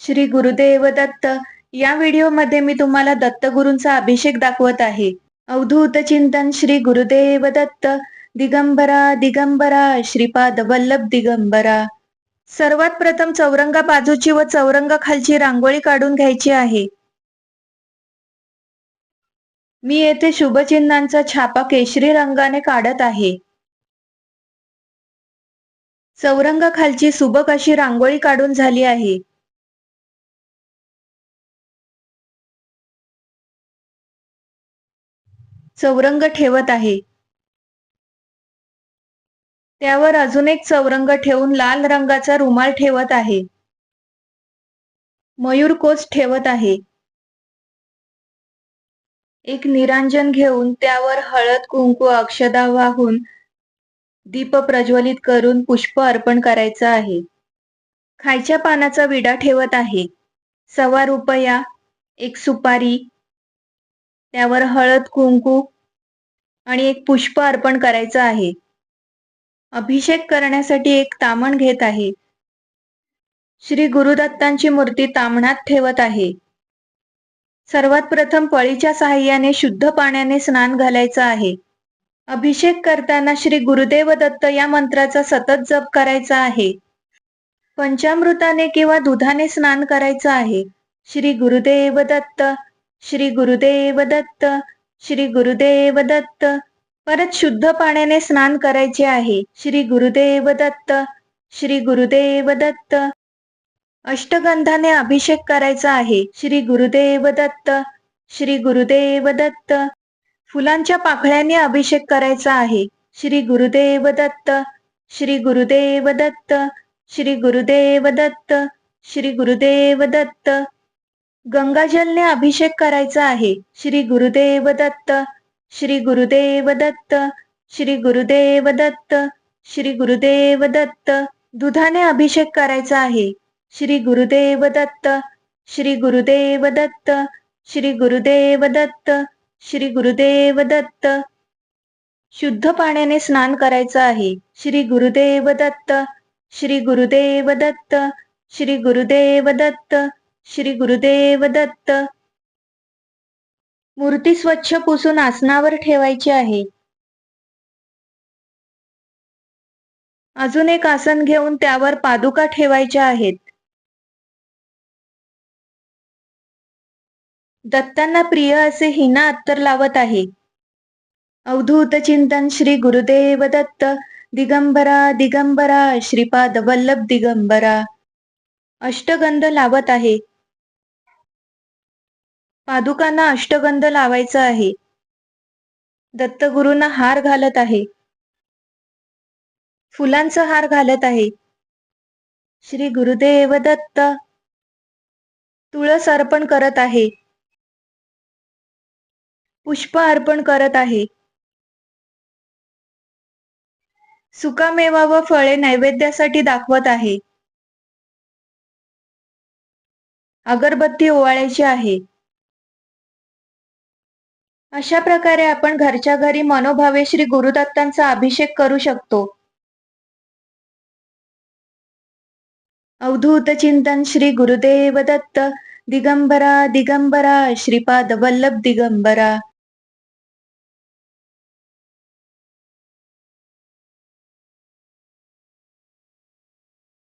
श्री गुरुदेव दत्त. या व्हिडिओमध्ये मी तुम्हाला दत्तगुरूंचा अभिषेक दाखवत आहे. अवधूत चिंतन श्री गुरुदेव दत्त. दिगंबरा दिगंबरा श्रीपाद वल्लभ दिगंबरा. सर्वात प्रथम चौरंगा बाजूची व चौरंगा खालची रांगोळी काढून घ्यायची आहे. मी येथे शुभचिन्हांचा छापा केशरी रंगाने काढत आहे. चौरंगा खालची सुबक अशी रांगोळी काढून झाली आहे. चौरंग ठेवत आहे. त्यावर अजून एक चौरंग ठेवून लाल रंगाचा रुमाल ठेवत आहे. मयूर कोच ठेवत आहे. एक निरांजन घेऊन त्यावर हळद कुंकू अक्षदा वाहून दीप प्रज्वलित करून पुष्प अर्पण करायचं आहे. खायच्या पानाचा विडा ठेवत आहे. सव्वा रुपया एक सुपारी त्यावर हळद कुंकू आणि एक पुष्प अर्पण करायचं आहे. अभिषेक करण्यासाठी एक तामण घेत आहे. श्री गुरुदत्तांची मूर्ती तामणात ठेवत आहे. सर्वात प्रथम पळीच्या साहाय्याने शुद्ध पाण्याने स्नान घालायचं आहे. अभिषेक करताना श्री गुरुदेव दत्त या मंत्राचा सतत जप करायचा आहे. पंचामृताने किंवा दुधाने स्नान करायचं आहे. श्री गुरुदेव दत्त श्री गुरुदेव दत्त श्री गुरुदेव दत्त परत शुद्ध पाण्याने स्नान करायचे आहे श्री गुरुदेव दत्त श्री गुरुदेव दत्त अष्टगंधाने अभिषेक करायचा आहे श्री गुरुदेव दत्त श्री गुरुदेव दत्त फुलांच्या पाखळ्याने अभिषेक करायचा आहे श्री गुरुदेव दत्त श्री गुरुदेव दत्त श्री गुरुदेव दत्त श्री गुरुदेव दत्त गंगाजलने अभिषेक करायचा आहे श्री गुरुदेव दत्त श्री गुरुदेव दत्त श्री गुरुदेव दत्त श्री गुरुदेव दत्त दुधाने अभिषेक करायचा आहे श्री गुरुदेव दत्त श्री गुरुदेव दत्त श्री गुरुदेव दत्त श्री गुरुदेव दत्त शुद्ध पाण्याने स्नान करायचं आहे श्री गुरुदेव दत्त श्री गुरुदेव दत्त श्री गुरुदेव दत्त श्री गुरुदेव दत्त. मूर्ती स्वच्छ पुसून आसनावर ठेवायची आहे. अजून एक आसन घेऊन त्यावर पादुका ठेवायच्या आहेत. दत्तांना प्रिय असे हिना अत्तर लावत आहे. अवधूत चिंतन श्री गुरुदेव दत्त. दिगंबरा दिगंबरा श्रीपाद वल्लभ दिगंबरा. अष्टगंध लावत आहे. पादुकांना अष्टगंध लावायचा आहे. दत्तगुरूंना हार घालत आहे. फुलांचा हार घालत आहे. श्री गुरुदेव दत्त तुळस अर्पण करत आहे. पुष्प अर्पण करत आहे. सुकामेवा व फळे नैवेद्यासाठी दाखवत आहे. अगरबत्ती ओवाळायची आहे. अशा प्रकारे आपण घरच्या घरी मनोभावे श्री गुरुदत्तांचा अभिषेक करू शकतो. अवधूत चिंतन श्री गुरुदेव दत्त दिगंबरा दिगंबरा श्रीपाद वल्लभ दिगंबरा.